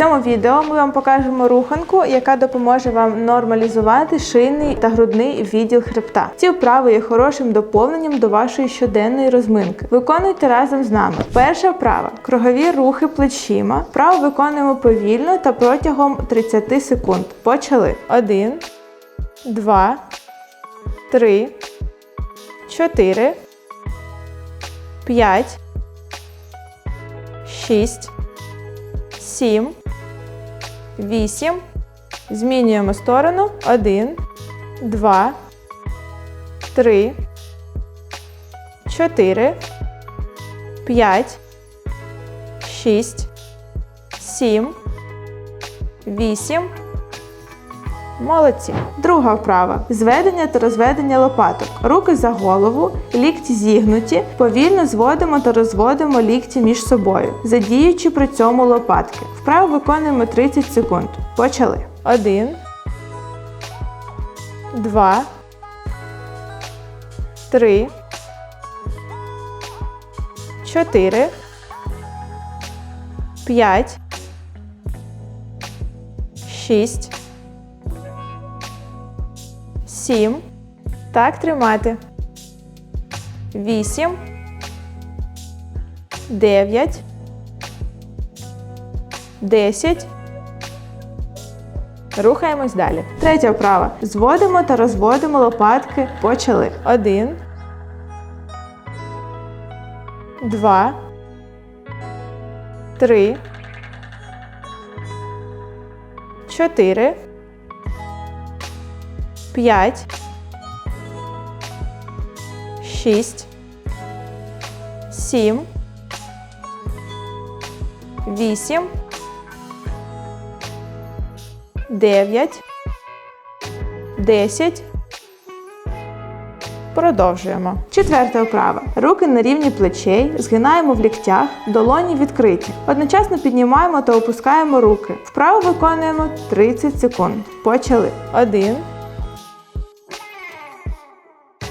цьому відео ми вам покажемо руханку, яка допоможе вам нормалізувати шийний та грудний відділ хребта. Ці вправи є хорошим доповненням до вашої щоденної розминки. Виконуйте разом з нами. Перша вправа кругові рухи плечима. Вправу виконуємо повільно та протягом 30 секунд. Почали. 1, 2, 3, 4, 5, 6, 7, 8. Змінюємо сторону. 1, 2, 3, 4, 5, 6, 7, 8. Молодці. Друга вправа. Зведення та розведення лопаток. Руки за голову, лікті зігнуті. Повільно зводимо та розводимо лікті між собою, задіючи при цьому лопатки. Вправу виконуємо 30 секунд. Почали. 1, 2, 3, 4, 5, 6, 7. Так тримати. 8. 9. 10. Рухаємось далі. Третя вправа. Зводимо та розводимо лопатки. Почали. 1. 2. 3. 4. 5, 6, 7, 8, 9, 10. Продовжуємо. Четверта вправа. Руки на рівні плечей, згинаємо в ліктях, долоні відкриті. Одночасно піднімаємо та опускаємо руки. Вправу виконуємо 30 секунд. Почали. 1,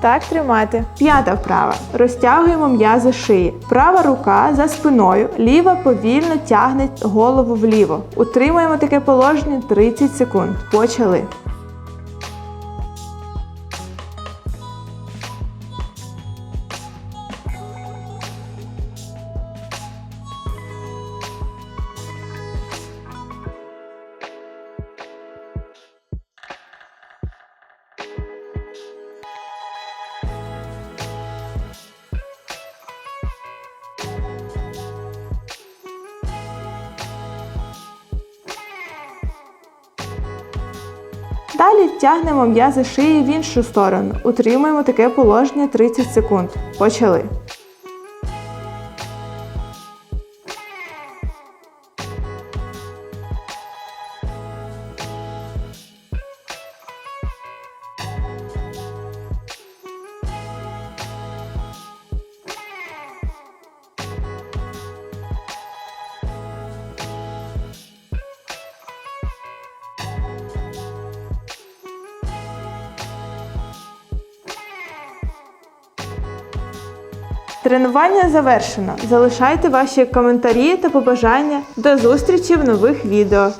Так тримати. П'ята вправа. Розтягуємо м'язи шиї. Права рука за спиною, ліва повільно тягне голову вліво. Утримуємо таке положення 30 секунд. Почали. Далі тягнемо м'язи шиї в іншу сторону. Утримуємо таке положення 30 секунд. Почали. Тренування завершено. Залишайте ваші коментарі та побажання. До зустрічі в нових відео.